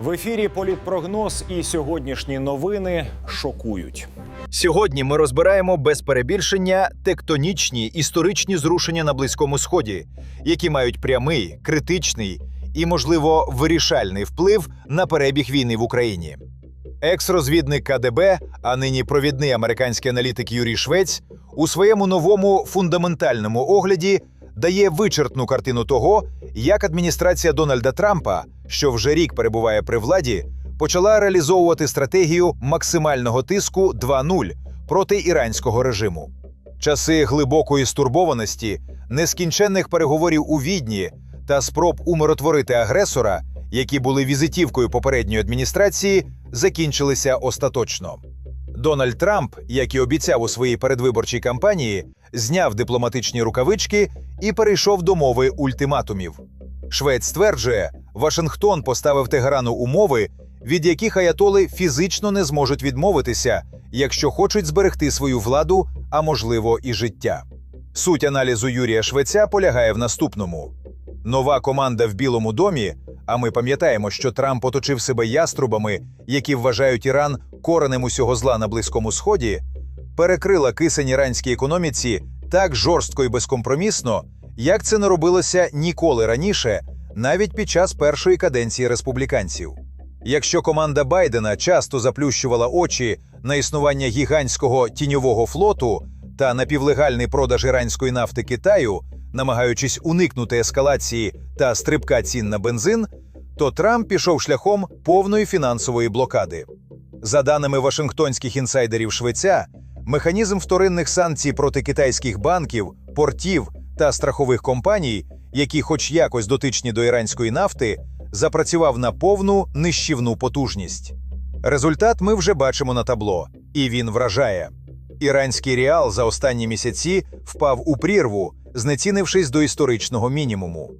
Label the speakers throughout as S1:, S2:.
S1: В ефірі політпрогноз і сьогоднішні новини шокують.
S2: Сьогодні ми розбираємо без перебільшення тектонічні історичні зрушення на Близькому Сході, які мають прямий, критичний і, можливо, вирішальний вплив на перебіг війни в Україні. Екс-розвідник КДБ, а нині провідний американський аналітик Юрій Швець, у своєму новому фундаментальному огляді дає вичерпну картину того, як адміністрація Дональда Трампа, що вже рік перебуває при владі, почала реалізовувати стратегію максимального тиску 2.0 проти іранського режиму. Часи глибокої стурбованості, нескінченних переговорів у відні та спроб умиротворити агресора, які були візитівкою попередньої адміністрації, закінчилися остаточно. Дональд Трамп, як і обіцяв у своїй передвиборчій кампанії, зняв дипломатичні рукавички і перейшов до мови ультиматумів. Швець стверджує, Вашингтон поставив Тегерану умови, від яких аятоли фізично не зможуть відмовитися, якщо хочуть зберегти свою владу, а можливо і життя. Суть аналізу Юрія Швеця полягає в наступному: нова команда в Білому домі. А ми пам'ятаємо, що Трамп оточив себе яструбами, які вважають Іран коренем усього зла на Близькому Сході, перекрила кисень іранській економіці так жорстко і безкомпромісно, як це не робилося ніколи раніше, навіть під час першої каденції республіканців. Якщо команда Байдена часто заплющувала очі на існування гігантського тіньового флоту та напівлегальний продаж іранської нафти Китаю, намагаючись уникнути ескалації та стрибка цін на бензин, то Трамп пішов шляхом повної фінансової блокади. За даними вашингтонських інсайдерів Швеця, механізм вторинних санкцій проти китайських банків, портів та страхових компаній, які, хоч якось дотичні до іранської нафти, запрацював на повну нищівну потужність. Результат ми вже бачимо на табло, і він вражає. Іранський реал за останні місяці впав у прірву, знецінившись до історичного мінімуму.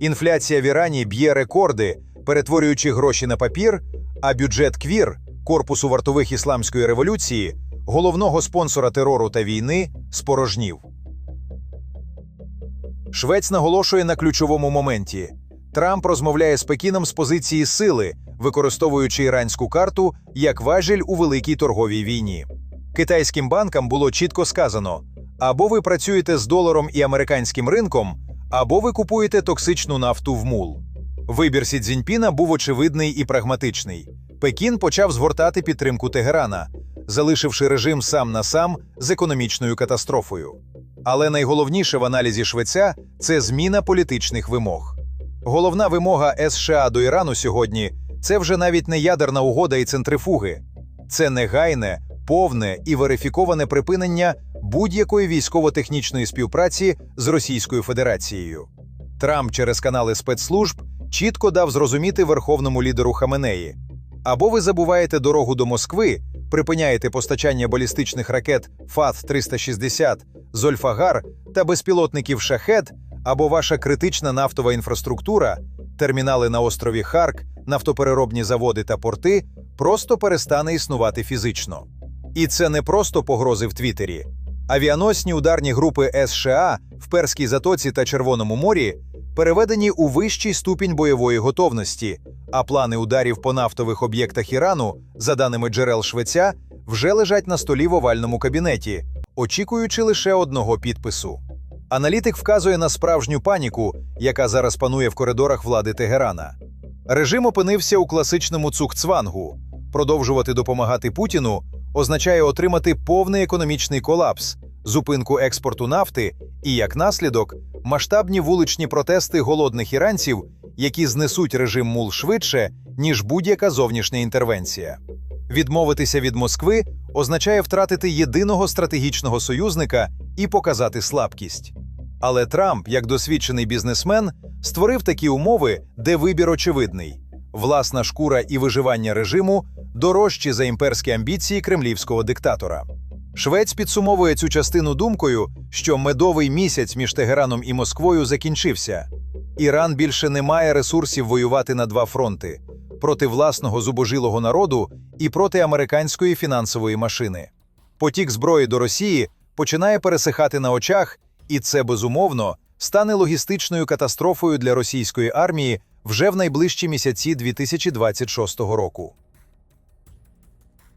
S2: Інфляція в Ірані б'є рекорди, перетворюючи гроші на папір, а бюджет квір корпусу вартових ісламської революції, головного спонсора терору та війни, спорожнів. Швець наголошує на ключовому моменті: Трамп розмовляє з Пекіном з позиції сили, використовуючи іранську карту як важіль у великій торговій війні. Китайським банкам було чітко сказано: або ви працюєте з доларом і американським ринком, або ви купуєте токсичну нафту в мул. Вибір Сі Цзіньпіна був очевидний і прагматичний. Пекін почав згортати підтримку Тегерана, залишивши режим сам на сам з економічною катастрофою. Але найголовніше в аналізі Швеця це зміна політичних вимог. Головна вимога США до Ірану сьогодні це вже навіть не ядерна угода і центрифуги, це негайне, повне і верифіковане припинення будь-якої військово-технічної співпраці з Російською Федерацією. Трамп через канали спецслужб чітко дав зрозуміти верховному лідеру Хаменеї: або ви забуваєте дорогу до Москви, припиняєте постачання балістичних ракет ФАТ-360, Зольфагар та безпілотників Шахет, або ваша критична нафтова інфраструктура, термінали на острові Харк, нафтопереробні заводи та порти просто перестане існувати фізично. І це не просто погрози в Твіттері. Авіаносні ударні групи США в Перській затоці та Червоному морі переведені у вищий ступінь бойової готовності, а плани ударів по нафтових об'єктах Ірану, за даними джерел Швеця, вже лежать на столі в овальному кабінеті, очікуючи лише одного підпису. Аналітик вказує на справжню паніку, яка зараз панує в коридорах влади Тегерана. Режим опинився у класичному цукцвангу. Продовжувати допомагати Путіну означає отримати повний економічний колапс, зупинку експорту нафти і, як наслідок, масштабні вуличні протести голодних іранців, які знесуть режим мул швидше, ніж будь-яка зовнішня інтервенція. Відмовитися від Москви означає втратити єдиного стратегічного союзника і показати слабкість. Але Трамп, як досвідчений бізнесмен, створив такі умови, де вибір очевидний: власна шкура і виживання режиму дорожчі за імперські амбіції кремлівського диктатора. Швець підсумовує цю частину думкою, що медовий місяць між Тегераном і Москвою закінчився. Іран більше не має ресурсів воювати на два фронти проти власного зубожилого народу і проти американської фінансової машини. Потік зброї до Росії починає пересихати на очах, і це безумовно стане логістичною катастрофою для російської армії вже в найближчі місяці 2026 року.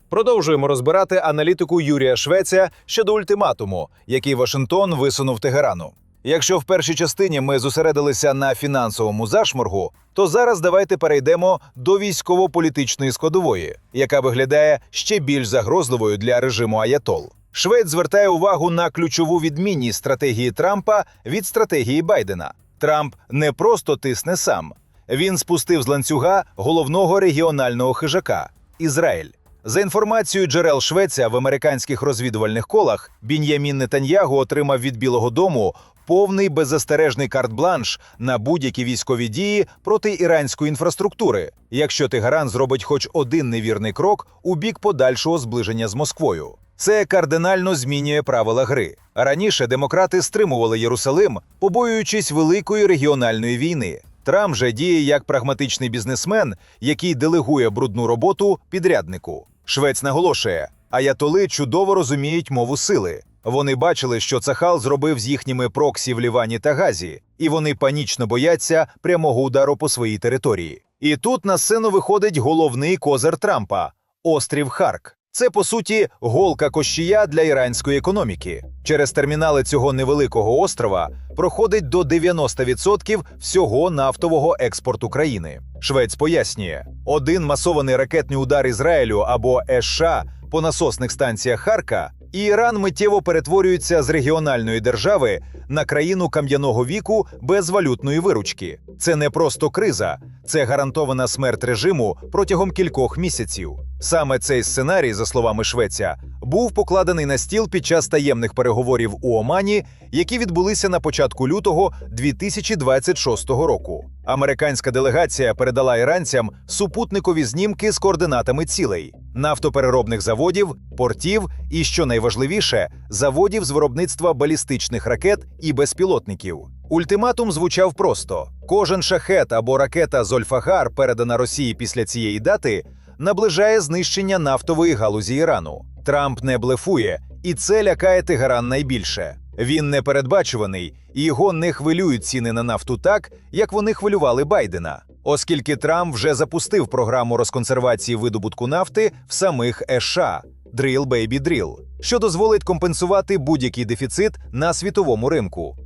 S3: Продовжуємо розбирати аналітику Юрія Швеця щодо ультиматуму, який Вашингтон висунув Тегерану. Якщо в першій частині ми зосередилися на фінансовому зашморгу, то зараз давайте перейдемо до військово-політичної складової, яка виглядає ще більш загрозливою для режиму Аятол. Швець звертає увагу на ключову відмінність стратегії Трампа від стратегії Байдена. Трамп не просто тисне сам, він спустив з ланцюга головного регіонального хижака Ізраїль. За інформацією джерел Швеція в американських розвідувальних колах, Бін'ямін Нетаньягу отримав від Білого Дому повний беззастережний карт-бланш на будь-які військові дії проти іранської інфраструктури, якщо Тегеран зробить хоч один невірний крок у бік подальшого зближення з Москвою. Це кардинально змінює правила гри. Раніше демократи стримували Єрусалим, побоюючись великої регіональної війни. Трамп же діє як прагматичний бізнесмен, який делегує брудну роботу підряднику. Швець наголошує, аятоли чудово розуміють мову сили. Вони бачили, що Цахал зробив з їхніми проксі в Лівані та Газі, і вони панічно бояться прямого удару по своїй території. І тут на сцену виходить головний козир Трампа острів Харк. Це по суті голка кощія для іранської економіки. Через термінали цього невеликого острова проходить до 90% всього нафтового експорту країни. Швець пояснює, один масований ракетний удар Ізраїлю або США по насосних станціях Харка, і Іран миттєво перетворюється з регіональної держави на країну кам'яного віку без валютної виручки. Це не просто криза, це гарантована смерть режиму протягом кількох місяців. Саме цей сценарій, за словами Швеця, був покладений на стіл під час таємних переговорів у Омані, які відбулися на початку лютого 2026 року. Американська делегація передала іранцям супутникові знімки з координатами цілей нафтопереробних заводів, портів і, що найважливіше, заводів з виробництва балістичних ракет і безпілотників. Ультиматум звучав просто: кожен шахет або ракета Зольфагар, передана Росії після цієї дати, наближає знищення нафтової галузі Ірану. Трамп не блефує, і це лякає Тегеран найбільше. Він непередбачуваний, і його не хвилюють ціни на нафту так, як вони хвилювали Байдена, оскільки Трамп вже запустив програму розконсервації видобутку нафти в самих США Drill Baby Drill, що дозволить компенсувати будь-який дефіцит на світовому ринку.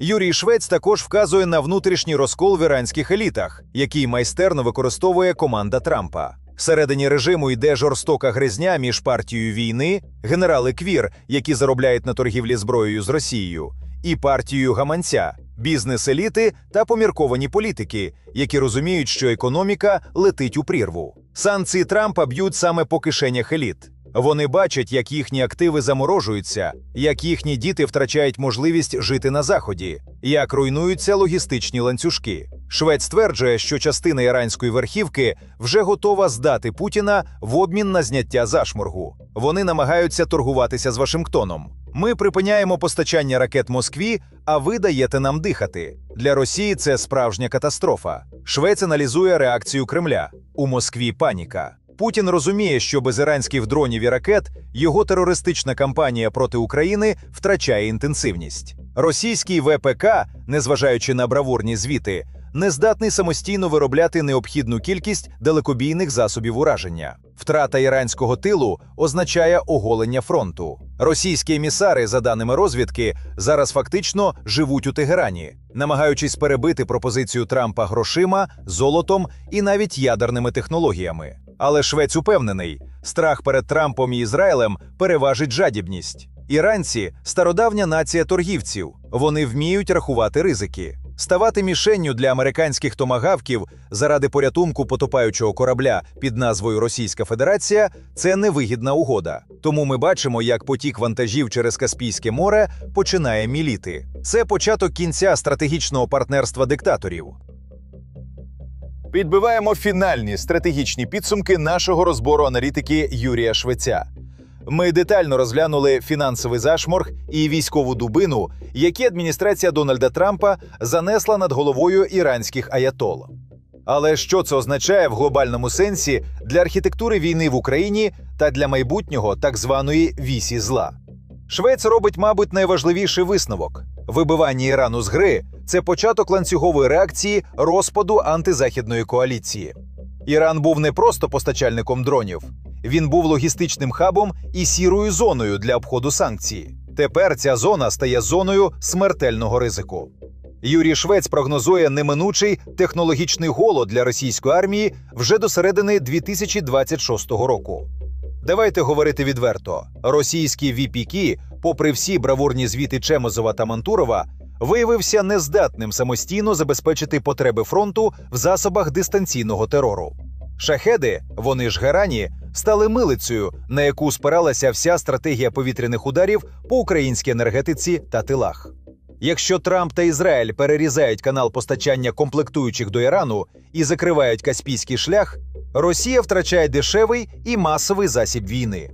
S3: Юрій Швець також вказує на внутрішній розкол в іранських елітах, який майстерно використовує команда Трампа. Всередині режиму йде жорстока гризня між партією війни, генерали Квір, які заробляють на торгівлі зброєю з Росією, і партією гаманця, бізнес-еліти та помірковані політики, які розуміють, що економіка летить у прірву. Санкції Трампа б'ють саме по кишенях еліт. Вони бачать, як їхні активи заморожуються, як їхні діти втрачають можливість жити на заході, як руйнуються логістичні ланцюжки. Швець стверджує, що частина іранської верхівки вже готова здати Путіна в обмін на зняття зашморгу. Вони намагаються торгуватися з Вашингтоном. Ми припиняємо постачання ракет Москві, а ви даєте нам дихати. Для Росії це справжня катастрофа. Швець аналізує реакцію Кремля. У Москві паніка. Путін розуміє, що без іранських дронів і ракет його терористична кампанія проти України втрачає інтенсивність. Російський ВПК, незважаючи на бравурні звіти, не здатний самостійно виробляти необхідну кількість далекобійних засобів ураження. Втрата іранського тилу означає оголення фронту. Російські емісари, за даними розвідки, зараз фактично живуть у Тегерані, намагаючись перебити пропозицію Трампа грошима, золотом і навіть ядерними технологіями. Але Швець упевнений, страх перед Трампом і Ізраїлем переважить жадібність. Іранці стародавня нація торгівців. Вони вміють рахувати ризики. Ставати мішенню для американських томагавків заради порятунку потопаючого корабля під назвою Російська Федерація це невигідна угода. Тому ми бачимо, як потік вантажів через Каспійське море починає міліти. Це початок кінця стратегічного партнерства диктаторів.
S4: Підбиваємо фінальні стратегічні підсумки нашого розбору аналітики Юрія Швеця. Ми детально розглянули фінансовий зашморг і військову дубину, які адміністрація Дональда Трампа занесла над головою іранських аятол. Але що це означає в глобальному сенсі для архітектури війни в Україні та для майбутнього так званої вісі зла? Швець робить, мабуть, найважливіший висновок: вибивання Ірану з гри
S3: Це початок ланцюгової реакції розпаду антизахідної коаліції. Іран був не просто постачальником дронів, він був логістичним хабом і сірою зоною для обходу санкцій. Тепер ця зона стає зоною смертельного ризику. Юрій Швець прогнозує неминучий технологічний голод для російської армії вже до середини 2026 року. Давайте говорити відверто: російський VPK, попри всі бравурні звіти Чемозова та Мантурова, виявився нездатним самостійно забезпечити потреби фронту в засобах дистанційного терору. Шахеди, вони ж герані, стали милицею, на яку спиралася вся стратегія повітряних ударів по українській енергетиці та тилах. Якщо Трамп та Ізраїль перерізають канал постачання комплектуючих до Ірану і закривають Каспійський шлях, Росія втрачає дешевий і масовий засіб війни.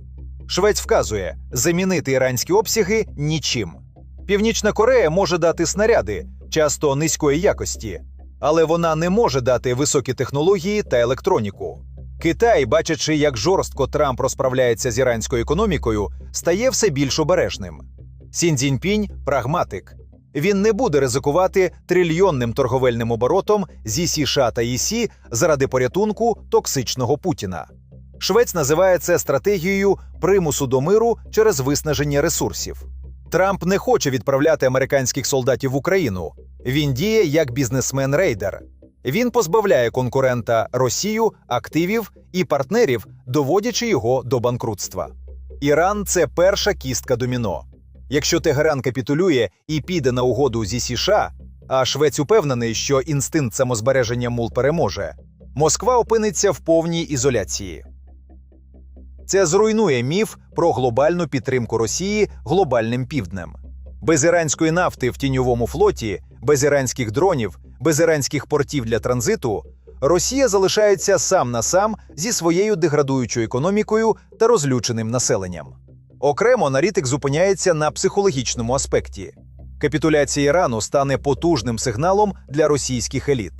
S3: Швець вказує, замінити іранські обсяги нічим. Північна Корея може дати снаряди, часто низької якості, але вона не може дати високі технології та електроніку. Китай, бачачи, як жорстко Трамп розправляється з іранською економікою, стає все більш обережним. Сін Цзіньпінь – прагматик. Він не буде ризикувати трильйонним торговельним оборотом зі США та ЄСі заради порятунку токсичного Путіна. Швець називає це стратегією примусу до миру через виснаження ресурсів. Трамп не хоче відправляти американських солдатів в Україну. Він діє як бізнесмен-рейдер. Він позбавляє конкурента Росію активів і партнерів, доводячи його до банкрутства. Іран це перша кістка доміно. Якщо Тегеран капітулює і піде на угоду зі США, а Швець упевнений, що інстинкт самозбереження мул переможе, Москва опиниться в повній ізоляції. Це зруйнує міф про глобальну підтримку Росії глобальним півднем. Без іранської нафти в тіньовому флоті, без іранських дронів, без іранських портів для транзиту Росія залишається сам на сам зі своєю деградуючою економікою та розлюченим населенням. Окремо аналітик зупиняється на психологічному аспекті. Капітуляція Ірану стане потужним сигналом для російських еліт.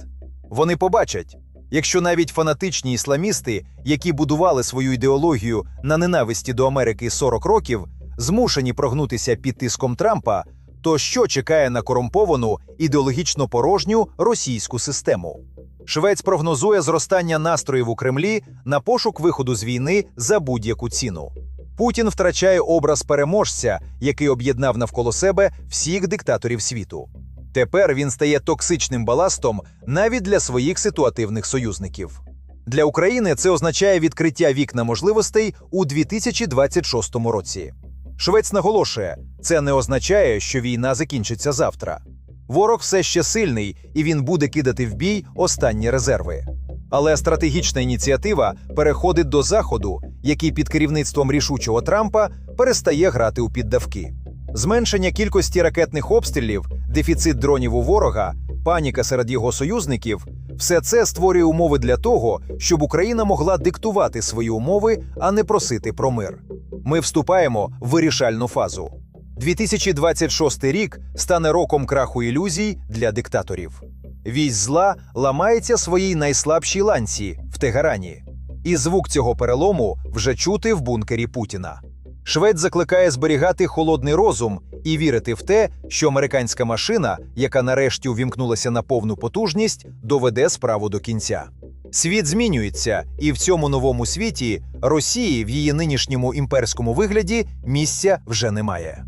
S3: Вони побачать, якщо навіть фанатичні ісламісти, які будували свою ідеологію на ненависті до Америки 40 років, змушені прогнутися під тиском Трампа, то що чекає на корумповану ідеологічно порожню російську систему? Швець прогнозує зростання настроїв у Кремлі на пошук виходу з війни за будь-яку ціну. Путін втрачає образ переможця, який об'єднав навколо себе всіх диктаторів світу. Тепер він стає токсичним баластом навіть для своїх ситуативних союзників. Для України це означає відкриття вікна можливостей у 2026 році. Швець наголошує, це не означає, що війна закінчиться завтра. Ворог все ще сильний і він буде кидати в бій останні резерви. Але стратегічна ініціатива переходить до заходу, який під керівництвом рішучого Трампа перестає грати у піддавки. Зменшення кількості ракетних обстрілів, дефіцит дронів у ворога, паніка серед його союзників все це створює умови для того, щоб Україна могла диктувати свої умови, а не просити про мир. Ми вступаємо в вирішальну фазу. 2026 рік стане роком краху ілюзій для диктаторів. Вісь зла ламається своїй найслабшій ланці в Тегерані. І звук цього перелому вже чути в бункері Путіна. Швець закликає зберігати холодний розум і вірити в те, що американська машина, яка нарешті увімкнулася на повну потужність, доведе справу до кінця. Світ змінюється, і в цьому новому світі Росії в її нинішньому імперському вигляді місця вже немає.